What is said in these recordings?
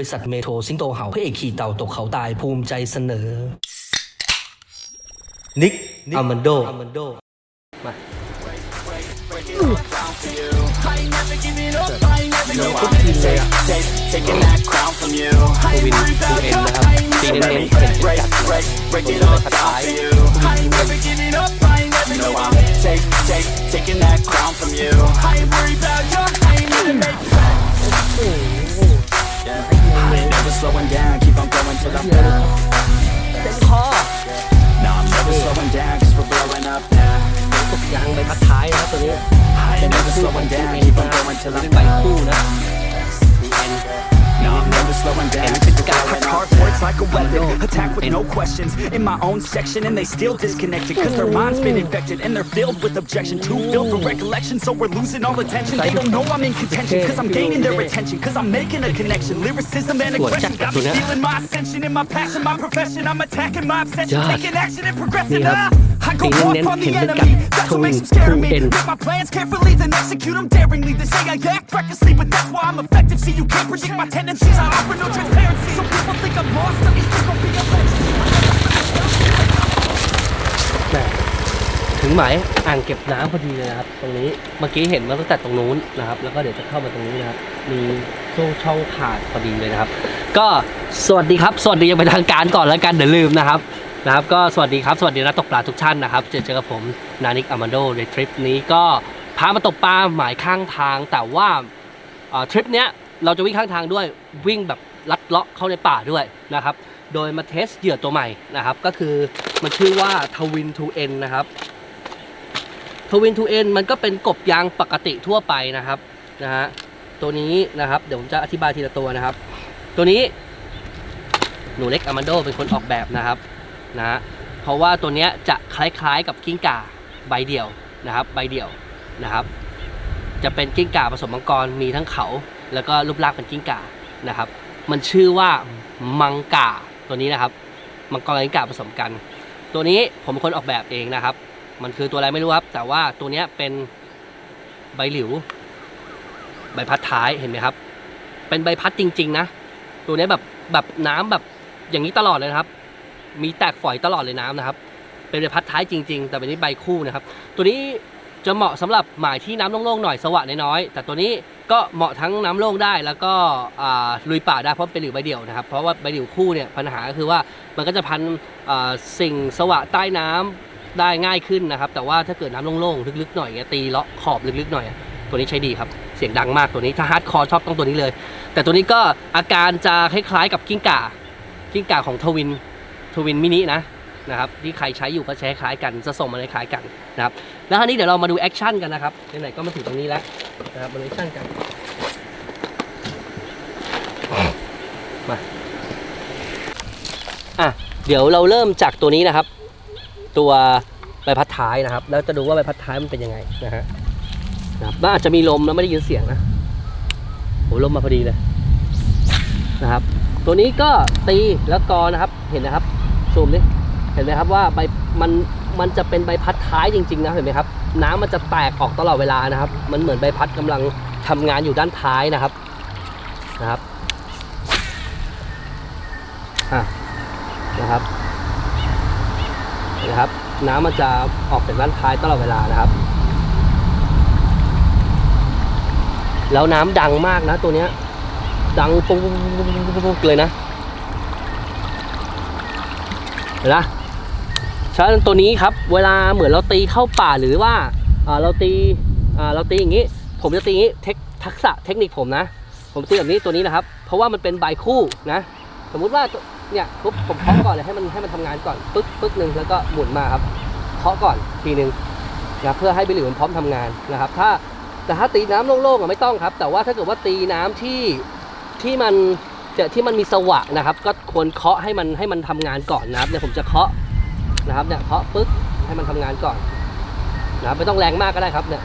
ริษัทเมโทรสิงโตเห่าพระเอกขี่เต่าตกเขาตายภูมิใจเสนอ นิกอาลมันโดมาทุกทีเลยอะวินทูเอ็นนะครับตีเน้นเน้นเผ็ดมก็อ้โอ้ never make Yeah. I ain't never slowing down. Keep on going till I'm down. เต็มคอ No, I'm never slowing down. Cause we're blowing up now. ตกยางใบพัดท้ายนะครับตัวนี้ I ain't never slowing down. Keep on going till เป็ I'm นใบ down. คู่นะ I'm never slowing down. And I got hard words like a weapon. Attack with no questions. In my own section, and they still disconnected. Cause their minds been infected and they're filled with objection. Too filled for recollection, so we're losing all attention. They don't know I'm in contention. Cause I'm gaining their attention. Cause I'm making a connection. Lyricism and aggression. Got me feeling my ascension in my passion, my profession. I'm attacking my obsession. Taking action and progressing. Ah! I go ตี off เน้น on ๆเห็น the เป็นกับ enemy. That's ท what วิน makes them scare ทู me. เอ็น Make my plans carefully, then execute them daringly. They say I act recklessly, but that's why I'm effective. See, you can't predict my tendencies. I offer no transparency. Some people think I'm lost, let me think I'll be a legend. แหม่ถึงหมายอ่างเก็บน้ำพอดีเลยนะครับ ตรงนี้เมื่อกี้เห็นมาตั้งแต่ตรงนู้นนะครับ แล้วก็เดี๋ยวจะเข้ามาตรงนี้นะครับ มีช่องช่องขาดพอดีเลยนะครับ ก็สวัสดีครับ สวัสดีอยังเป็นทางการก่อนแล้วกันเดี๋ยวลืมนะครับ นะครับก็สวัสดีครับ สวัสดีนักตกปลาทุกท่านนะครับ เจอเจอกับผมนานิกอามันโดในทริปนี้ก็พามาตกปลาหมายข้างทาง แต่ว่าทริปเนี้ยเราจะวิ่งข้างทางด้วยวิ่งแบบลัดเลาะเข้าในป่าด้วยนะครับ โดยมาเทสเหยื่อตัวใหม่นะครับ ก็คือมันชื่อว่าทวินทูเอ็นนะครับทวินทูเอ็นมันก็เป็นกบยางปกติทั่วไปนะครับนะฮะตัวนี้นะครับเดี๋ยวผมจะอธิบายทีละตัวนะครับ ตัวนี้หนูเล็กอามันโดเป็นคนออกแบบนะครับ นะเพราะว่าตัวเนี้ยจะคล้ายๆกับกิ้งก่าใบเดี่ยวนะครับใบเดี่ยวนะครับ จะเป็นกิ้งก่าผสมมังกรมีทั้งเขา แล้วก็รูปร่างเป็นกิ้งก่านะครับ มันชื่อว่ามังกาตัวนี้นะครับ มังกรกับกิ้งก่าผสมกัน ตัวนี้ผมเป็นคนออกแบบเองนะครับ มันคือตัวอะไรไม่รู้ครับ แต่ว่าตัวเนี้ยเป็นใบหลิว ใบพัดท้ายเห็นไหมครับ เป็นใบพัดจริง ๆ นะ ตัวนี้แบบแบบน้ำแบบอย่างนี้ตลอดเลยนะครับ มีแตกฝอยตลอดเลยน้ำนะครับ เป็นใบพัดท้ายจริง ๆ แต่เป็นนี้ใบคู่นะครับ ตัวนี้จะเหมาะสำหรับหมายที่น้ำโล่งๆหน่อยสว่างน้อยๆแต่ตัวนี้ก็เหมาะทั้งน้ำโล่งได้แล้วก็ลุยป่าได้เพราะเป็นหลิวใบเดี่ยวนะครับ เพราะว่าใบหลิวคู่เนี่ยปัญหาก็คือว่ามันก็จะพันสิ่งสว่างใต้น้ำได้ง่ายขึ้นนะครับ แต่ว่าถ้าเกิดน้ำโล่งๆลึกๆหน่อยเงี้ยตีเลาะขอบลึกๆหน่อยตัวนี้ใช้ดีครับ เสียงดังมากตัวนี้ถ้าฮาร์ดคอร์ชอบต้องตัวนี้เลย แต่ตัวนี้ก็อาการจะคล้ายๆกับกิ้งก่ากิ้งก่าของทวิน ทวินมินินะนะครับที่ใครใช้อยู่ก็ใช้คล้ายกันจะส่งมาในคล้ายกันนะครับแล้วคราวนี้เดี๋ยวเรามาดูแอคชั่นกันนะครับไหนๆก็มาถึงตรงนี้แล้วนะครับมาดูแอคชั่นกันมาอะเดี๋ยวเราเริ่มจากตัวนี้นะครับ ตัวใบพัดท้ายนะครับ แล้วจะดูว่าใบพัดท้ายมันเป็นยังไงนะฮะนะครับอาจจะมีลมแล้วไม่ได้ยินเสียงนะโหลมมาพอดีเลยนะครับ ตัวนี้ก็ตีแล้วกอนะครับเห็นนะครับ ซูมดิเห็นไหมครับว่าใบมันมันจะเป็นใบพัดท้ายจริงๆนะเห็นไหมครับ น้ำมันจะแตกออกตลอดเวลานะครับ มันเหมือนใบพัดกำลังทำงานอยู่ด้านท้ายนะครับนะครับอะนะครับนะครับ น้ำมันจะออกจากด้านท้ายตลอดเวลานะครับ แล้วน้ำดังมากนะตัวเนี้ยดังปุ๊บเลยนะ เห็นะฉะนั้นตัวนี้ครับ เวลาเหมือนเราตีเข้าป่าหรือว่าเราตีเราตีอย่างนี้ ผมจะตีอย่างนี้เทคทักษะเทคนิคผมนะ ผมตีแบบนี้ตัวนี้นะครับ เพราะว่ามันเป็นใบคู่นะ สมมุติว่าเนี่ยปุ๊บผมเคาะก่อนเลยให้มันให้มันทำงานก่อนปึ๊กปึ๊กหนึ่งแล้วก็หมุนมาครับเคาะก่อนทีหนึ่งนะเพื่อให้บิลลี่มันพร้อมทำงานนะครับ ถ้าแต่ถ้าตีน้ำโล่งๆอะไม่ต้องครับ แต่ว่าถ้าเกิดว่าตีน้ำที่ที่มัน จะที่มันมีสวะนะครับ ก็ควรเคาะให้มันให้มันทำงานก่อนนะครับเนี่ยผมจะเคาะนะครับเนี่ยเคาะปึ๊กให้มันทำงานก่อนนะครับไม่ต้องแรงมากก็ได้ครับเนี่ย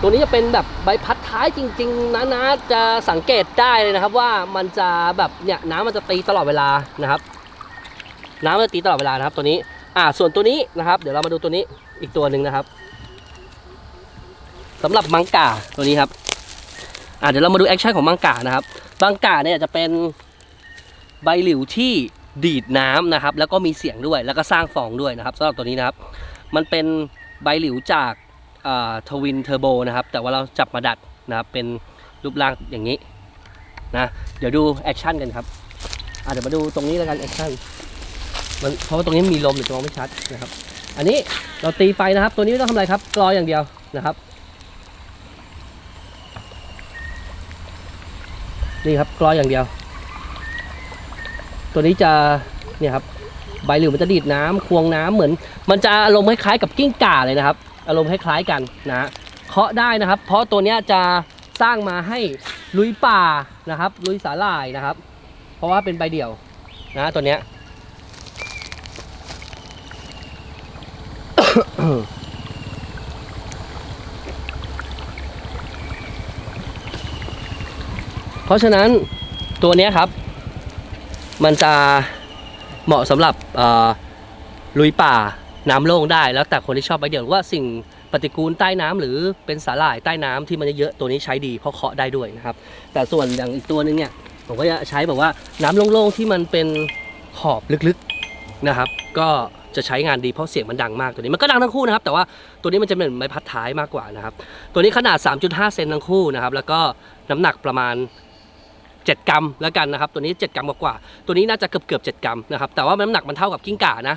ตัวนี้จะเป็นแบบใบพัดท้ายจริง ๆนะนะจะสังเกตได้เลยนะครับ ว่ามันจะแบบเนี่ยน้ำมันจะตีตลอดเวลานะครับ น้ำมันจะตีตลอดเวลานะครับ ตัวนี้อ่าส่วนตัวนี้นะครับ เดี๋ยวเรามาดูตัวนี้อีกตัวหนึ่งนะครับสำหรับมังกาตัวนี้ครับ อะเดี๋ยวเรามาดูแอคชั่นของมังกานะครับบางกาเนี่ยจะเป็นใบหลิวที่ดีดน้ำนะครับ แล้วก็มีเสียงด้วยแล้วก็สร้างฟองด้วยนะครับสำหรับตัวนี้นะครับ มันเป็นใบหลิวจากทวินเทอร์โบนะครับ แต่ว่าเราจับมาดัดนะครับเป็นรูปร่างอย่างนี้นะเดี๋ยวดูแอคชั่นกันครับอะเดี๋ยวมาดูตรงนี้แล้วกันแอคชั่นมันเพราะว่าตรงนี้มีลมเดี๋ยวจะมองไม่ชัดนะครับ อันนี้เราตีไฟนะครับ ตัวนี้ไม่ต้องทำอะไรครับกรออย่างเดียวนะครับ นี่ครับกรออย่างเดียว ตัวนี้จะเนี่ยครับใบหลิวมันจะดีดน้ำควงน้ำเหมือน มันจะอารมณ์คล้ายๆกับกิ้งก่าเลยนะครับ อารมณ์คล้ายๆกันนะฮะเคาะได้นะครับ เพราะตัวเนี้ยจะสร้างมาให้ลุยป่านะครับ ลุยสาหร่ายนะครับ เพราะว่าเป็นใบเดี่ยวนะตัวเนี้ย เพ ราะฉะนั้นตัวนี้ครับ มันจะเหมาะสำหรับลุยป่าน้ำโล่งได้แล้วแต่คนที่ชอบใบเดี่ยวว่าสิ่งปฏิกูลใต้น้ำหรือเป็นสาหร่ายใต้น้ำที่มันเยอะตัวนี้ใช้ดีเพราะเคาะได้ด้วยนะครับ แต่ส่วนอย่างอีกตัวนึงเนี่ยผมก็จะใช้แบบว่าน้ำโล่งๆที่มันเป็นขอบลึกๆนะครับ ก็จะใช้งานดีเพราะเสียงมันดังมากตัวนี้มันก็ดังทั้งคู่นะครับ แต่ว่าตัวนี้มันจะเป็นใบพัดท้ายมากกว่านะครับ ตัวนี้ขนาด 3.5 เซนทั้งคู่นะครับ แล้วก็น้ำหนักประมาณ 7 กรัมแล้วกันนะครับ ตัวนี้ 7 กรัมกว่าๆตัวนี้น่าจะเกือบเกือบ7กรัมนะครับ แต่ว่าน้ำหนักมันเท่ากับกิ้งก่านะ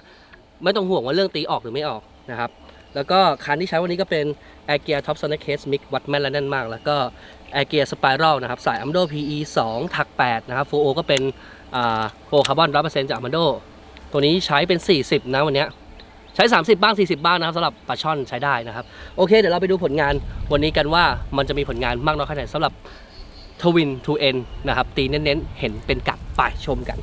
ไม่ต้องห่วงว่าเรื่องตีออกหรือไม่ออกนะครับ แล้วก็คันที่ใช้วันนี้ก็เป็น a i r g e a r Top Sonic Case Mix วัดแม่นและแน่นมาก แล้วก็ a i r g e a r Spiral นะครับ สาย Amdo PE 2ถัก8นะครับ 4O ก็เป็นอ่า4คาร์บอน100%จาก Amdo ตัวนี้ใช้เป็น 40 นะวันนี้ใช้ 30 บ้าง 40 บ้างนะครับสำหรับปลาช่อนใช้ได้นะครับ โอเค เดี๋ยวเราไปดูผลงานวันนี้กันว่ามันจะมีผลงานมากน้อยแค่ไหนสำหรับ ทวินทูเอ็นนะครับตีเน้นๆ เห็นเป็นกัดไปชมกัน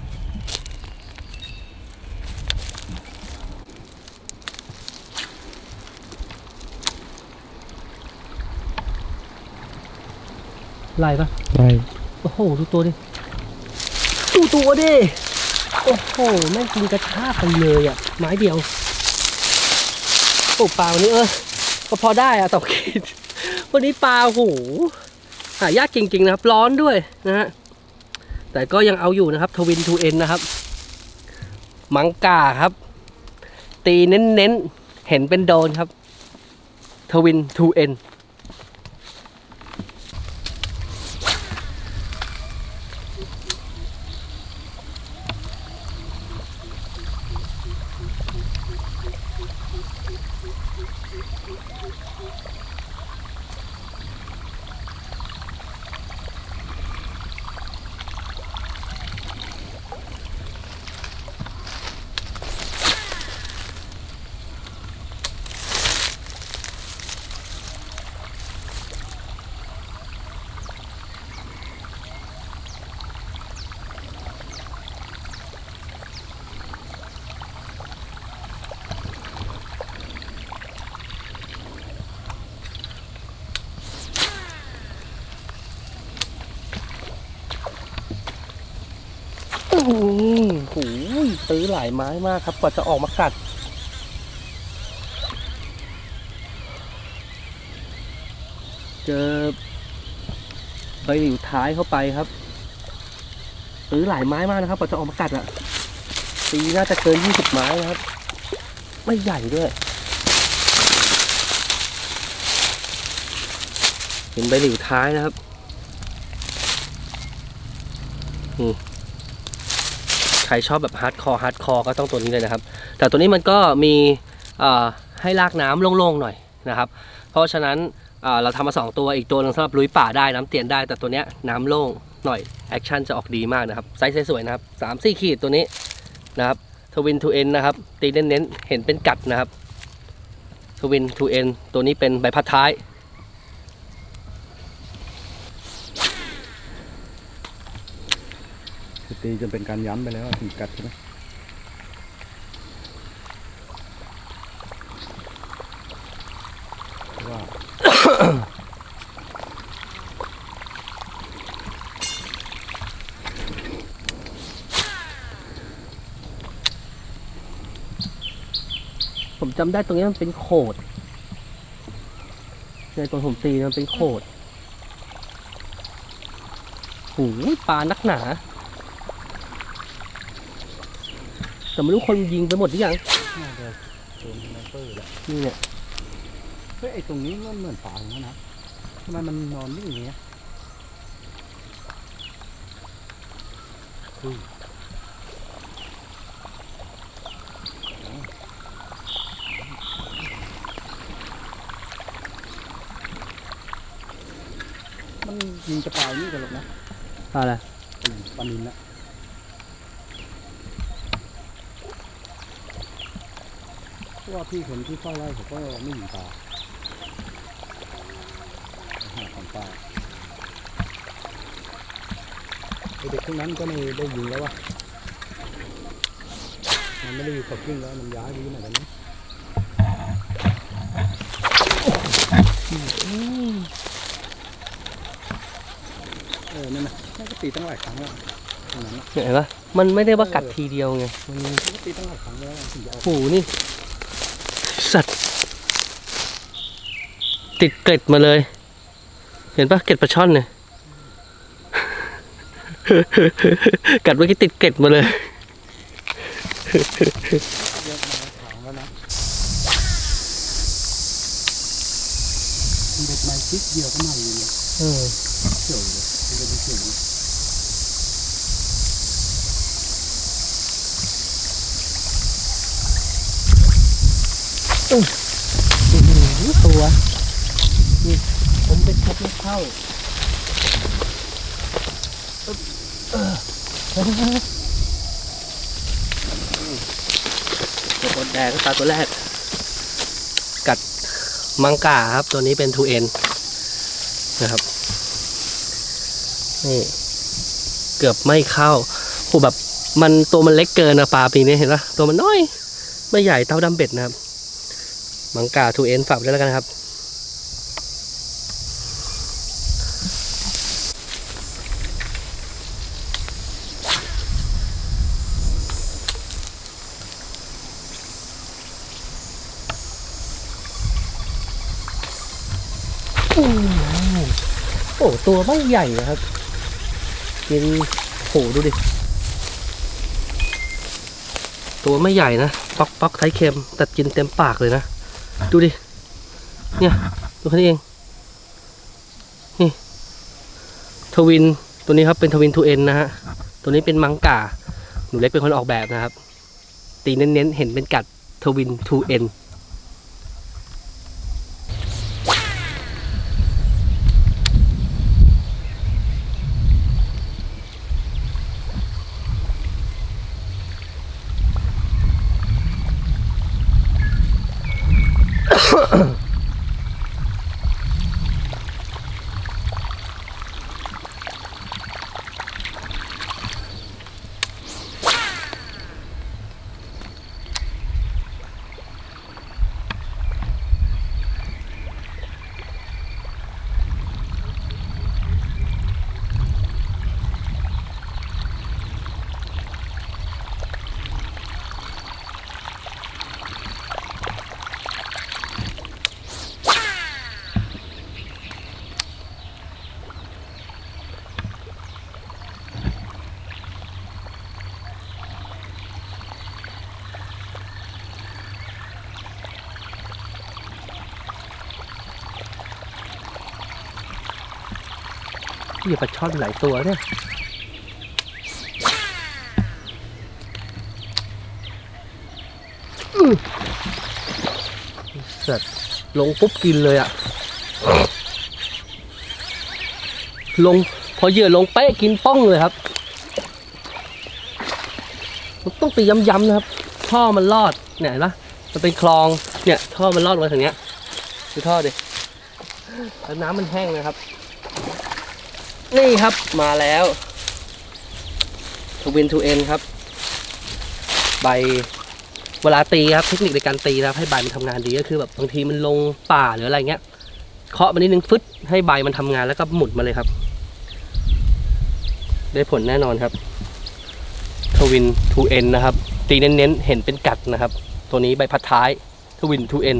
ไล่ปะใช่โอ้โห ดูตัวดิ ดูตัวดิ โอ้โห แม่งกินกระชากไปเลยอะ ไม้เดียวโอ้ปลาวันนี้เออ ก็พอได้อะตอกคิดวันนี้ปลาโอ้โห หายากจริงๆนะครับ ร้อนด้วยนะฮะแต่ก็ยังเอาอยู่นะครับทวินทูเอ็นนะครับ มังกาครับ ตีเน้นๆเห็นเป็นโดนครับทวินทูเอ็น โอ้โหซื้อหลายไม้มากครับ กว่าจะออกมากัด เจอใบหลิวท้ายเข้าไปครับซื้อหลายไม้มากนะครับกว่าจะออกมากัดอะตีน่าจะเกินยี่สิบไม้นะครับ ไม่ใหญ่ด้วย เห็นใบหลิวท้ายนะครับใค รชอบแบบฮาร์ดคอร์ฮาร์ดคอร์ก็ต้องตัวนี้เลยนะครับ แต่ตัวนี้มันก็มีให้ลากน้ำโล่งๆหน่อยนะครับ เพราะฉะนั้นเราทำมาสองตัวอีกตัวหนึงสำหรับลุยป่าได้น้ำเตียนได้ แต่ตัวเนี้ยน้ำโล่งหน่อยแอคชั่นจะออกดีมากนะครับไซส์สวยๆนะครับสามสี่ขีดตัวนี้นะครับทวินทูเอ็นนะครับตีเน้นๆเห็นเป็นกัดนะครับทวินทูเอ็นตัวนี้เป็นใบพัดท้าย ตีจนเป็นการย้ำไปแล้วถึงกัดใช่ไหมว่าผมจำได้ตรงนี้มันเป็นโขดในตรงผมตีมันเป็นโขดโอ้ยปลานักหนา แต่ไม่รู้คนยิงไปหมดหรือยังน่าจะโดนไนเปอร์แหละนี่เนี่ยเฮ้ยไอตรงนี้มันเหมือนฝาอย่างนั้นนะทำไมมันนอนนิ่งอย่างเงี้ยอุ้ยมันยิงจะปลายนี่กันหรอกนะปลาอะไรอืมปลานินนะเพราะ ว่าพี่คนที่เข้าไร่เขาก็ไม่ยิงปลาหาของปลาไอเด็กพวกนั้นก็ไม่ได้ยิงแล้ววะมันไม่ได้อยู่กับพึ่งแล้วมันย้ายไปที่ไหนกันนี้เออนั่นนะน่าจะตีตั้งหลายครั้งแล้วตรงนั้นนะเห็นปะมันไม่ได้ว่ากัดทีเดียวไงมันน่าจะตีตั้งหลายครั้งแล้วถึงจะเอา โอ้โหนี่ สัตว์ ติดเกล็ดมาเลย เห็นปะเกล็ดปลาช่อนเนี่ยกัดเมื่อกี้ติดเกล็ดมาเลยเด็ดไม้จิ๊กเดียวก็มาอยู่เนี่ยเออเขียวเลยมันจะเป็นเขียวเลยตัว นี่ผมเป็นชับไม่เข้าตัวบดแดงปลาตัวแรก กัดมังกาครับ ตัวนี้เป็น 2N นะครับ นี่ เกือบไม่เข้าโหแบบมันตัวมันเล็กเกินนะปลาปีนี้เห็นปะตัวมันน้อย ไม่ใหญ่เท่าดำเบ็ดนะครับ มังกา 2N ฝากได้วยแล้วกันครับ โอ้โหโอ้ตัวไม่ ใหญ่นะครับกินโหดูดิ ตัวไม่ใหญ่นะป๊อกป๊อกไทยเค็มแต่กินเต็มปากเลยนะ ดูดิ เนี่ยดูแค่นี้เอง นี่ ทวินตัวนี้ครับเป็นทวินทูเอ็นนะฮะ ตัวนี้เป็นมังกาหนูเล็กเป็นคนออกแบบนะครับ ตีเน้นๆ เห็นเป็นกัดทวินทูเอ็นีปลาช่อนหลายตัวเนี่ยอื้อสัตว์ลงปุ๊บกินเลยอะลงพอเหยื่อลงเป๊ะกินป้องเลยครับมันต้องตีย้ำๆนะครับ ท่อมันลอดเนี่ยเห็นปะมันเป็นคลองเนี่ยท่อมันลอดมาถึงเนี้ยดูท่อดิแล้วน้ำมันแห้งนะครับ นี่ครับมาแล้วทวินทูเอ็นครับ ใบเวลาตีครับ เทคนิคในการตีนะครับให้ใบมันทำงานดีก็คือแบบบางทีมันลงป่าหรืออะไรเงี้ยเคาะมันนิดนึงฟึดให้ใบมันทำงานแล้วก็หมุนมาเลยครับ ได้ผลแน่นอนครับทวินทูเอ็นนะครับ ตีเน้นๆเห็นเป็นกัดนะครับ ตัวนี้ใบพัดท้ายทวินทูเอ็น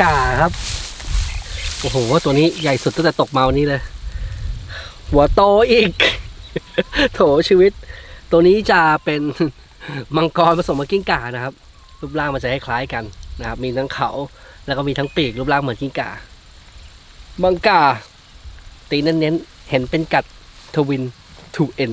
กาครับ โอ้โห ตัวนี้ใหญ่สุดตั้งแต่ตกมาวันนี้เลย หัวโตอีก โถชีวิต ตัวนี้จะเป็นมังกรผสมกับกิ้งก่านะครับ รูปร่างมันจะคล้ายๆกันนะครับ มีทั้งเขา แล้วก็มีทั้งปีกรูปร่างเหมือนกิ้งก่า มังกาตีเน้นๆเห็นเป็นกัดทวินทูเอ็น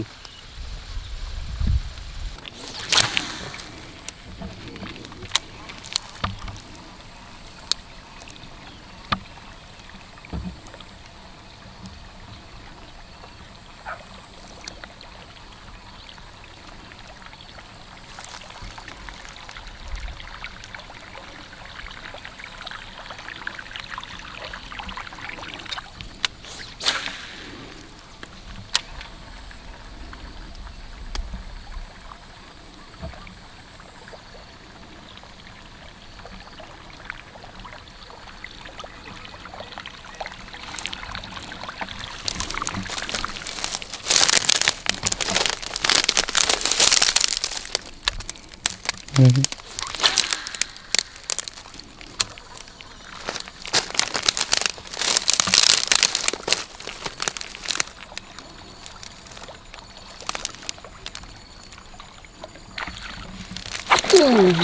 มั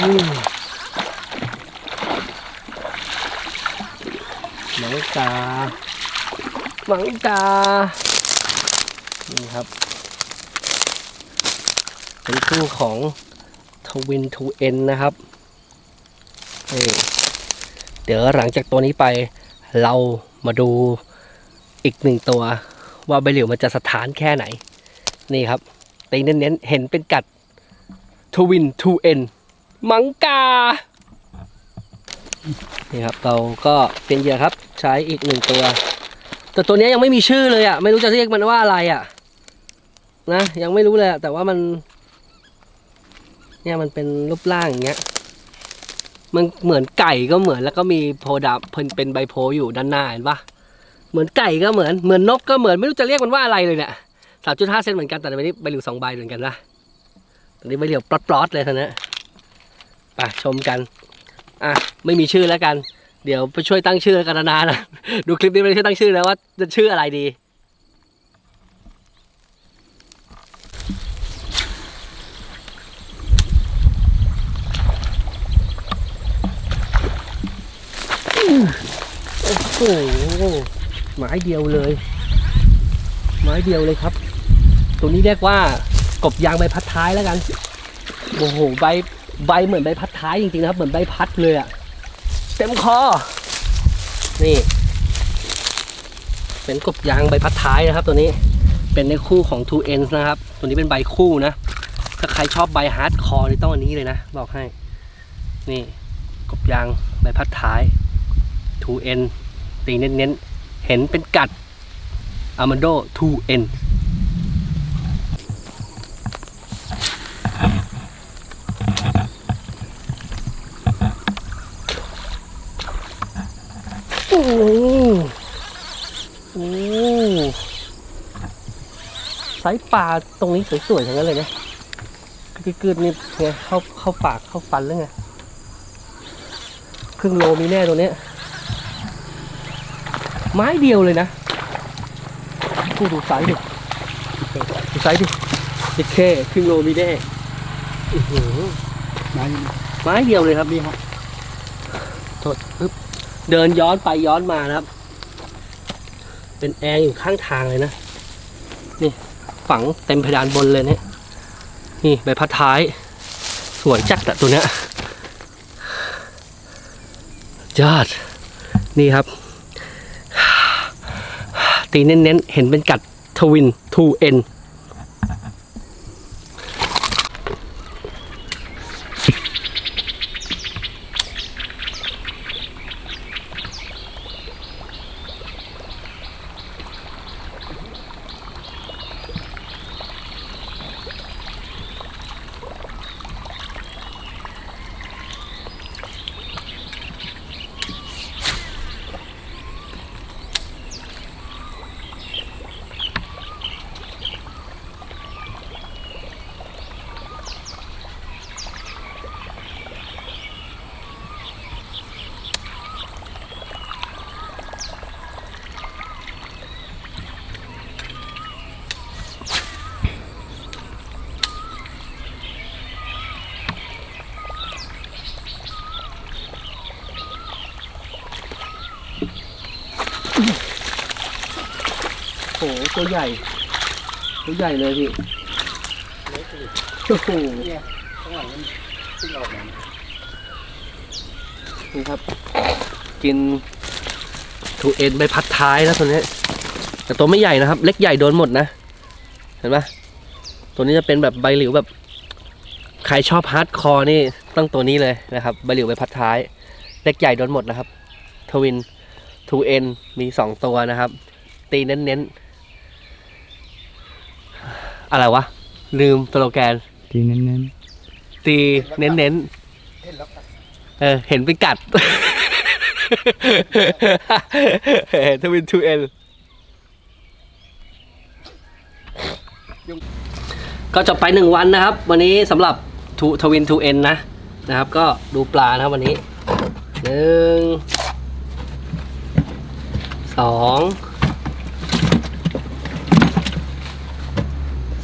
งกามังกา นี่ครับ เป็นคู่ของทวินทูเอ็นนะครับเดี๋ยวหลังจากตัวนี้ไปเรามาดูอีกหนึ่งตัวว่าใบเหลียวมันจะสถานแค่ไหน นี่ครับตีเน้นๆเห็นเป็นกัดทวินทูเอ็น มังกา นี่ครับเราก็เป็นเหยื่อครับ ใช้อีกหนึ่งตัว แต่ตัวนี้ยังไม่มีชื่อเลยอะ่ะ ไม่รู้จะเรียกมันว่าอะไรอะ่ะ นะยังไม่รู้เลยแต่ว่ามัน เนี่ยมันเป็นรูปร่างอย่างเงี้ย มันเหมือนไก่ก็เหมือนแล้วก็มีโพดับเป็นใบโพอยู่ด้านหน้าเห็นปะเหมือนไก่ก็เหมือนเหมือนนกก็เหมือนไม่รู้จะเรียกมันว่าอะไรเลยเนี่ยสามจุดห้าเซนเหมือนกันแต่ในนี้ใบเหลียวสองใบเหมือนกันนะตอนนี้ใบเหลียวปลอดๆเลยท่านี้ ไปชมกัน อะ ไม่มีชื่อแล้วกัน เดี๋ยวไปช่วยตั้งชื่อกันนะนะ ดูคลิปนี้ไปช่วยตั้งชื่อแล้วว่าจะชื่ออะไรดี โอ้โหไม้เดียวเลย ไม้เดียวเลยครับ ตัวนี้เรียกว่ากบยางใบพัดท้ายแล้วกัน โอ้โห ใบ ใบเหมือนใบพัดท้ายจริงๆนะครับ เหมือนใบพัดเลยอะเต็มคอ นี่ เป็นกบยางใบพัดท้ายนะครับ ตัวนี้เป็นในคู่ของ two ends นะครับ ตัวนี้เป็นใบคู่นะ ถ้าใครชอบใบฮาร์ดคอร์นี่ต้องอันนี้เลยนะ บอกให้ นี่ กบยางใบพัดท้าย 2N ตีเน้นๆ เห็นเป็นกัด Amado 2N โอ้โห โอ้ไซส์ปลาตรงนี้สวยๆทั้งนั้นเลยนะกึดๆนี่ไงเข้าเข้าปากเข้าฟันแล้วไงครึ่งโลมีแน่ตัวนี้ไม้เดียวเลยนะกูดูไซส์ดิดูไซส์ดิเจ็ดเคครึ่งโลมีแน่อื้อหือไม้ไม้เดียวเลยครับนี่ครับโทษปึ๊บ เดินย้อนไปย้อนมานะครับ เป็นแอร์อยู่ข้างทางเลยนะ นี่ฝังเต็มเพดานบนเลยเนี่ย นี่ใบพัดท้าย สวยจัดอะตัวเนี้ยยอด นี่ครับ ตีเน้นๆ เห็นเป็นกัดทวิน 2N ตัวใหญ่ ตัวใหญ่เลยพี่โอ้โหนี่ครับ กินถูเอ็นใบพัดท้ายแล้วตัวนี้แต่ตัวไม่ใหญ่นะครับ เล็กใหญ่โดนหมดนะ เห็นปะตัวนี้จะเป็นแบบใบหลิวแบบ ใครชอบฮาร์ดคอร์นี่ต้องตัวนี้เลยนะครับ ใบหลิวใบพัดท้าย เล็กใหญ่โดนหมดนะครับ ทวินทูเอ็นมีสองตัวนะครับ ตีเน้นๆ อะไรวะ ลืมสโลแกน ทีเน้นตีเน้นๆเออเห็นเป็นกัด ทวินทูเอ็นก็จบไปหนึ่งวันนะครับ วันนี้สำหรับทูทวินทูเอ็นนะนะครับ ก็ดูปลานะครับวันนี้หนึ่งสอง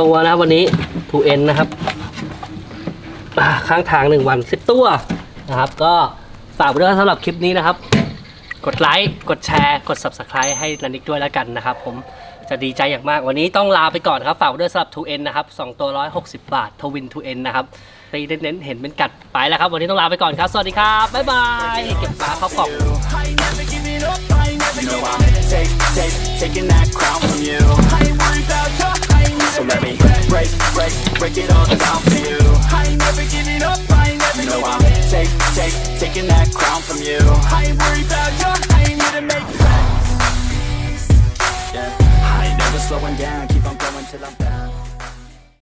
ตัวนะครับวันนี้ทูเอ็นนะครับข้างทางหนึ่งวันสิบตัวนะครับ ก็ฝากไว้ด้วยสำหรับคลิปนี้นะครับ กดไลค์ กดแชร์ กด subscribe ให้นันนิกด้วยแล้วกันนะครับ ผมจะดีใจอย่างมากวันนี้ต้องลาไปก่อนครับ ฝากไว้ด้วยสำหรับ 2N นะครับ 2 ตัว 160 บาท ทวิน 2N นะครับตีเน้นๆเห็นเป็นกัดไปแล้วครับ วันนี้ต้องลาไปก่อนครับ สวัสดีครับ บ๊ายบาย เก็บปลาเข้ากล่อง You know I'm take, take, taking that crown from you So let me break, break, break it all down for you. I ain't never giving up, I ain't never You know I'm take, take, taking that crown from you. I ain't worried about you, I ain't here to make friends. Yeah, I ain't never slowing down, keep on going till I'm down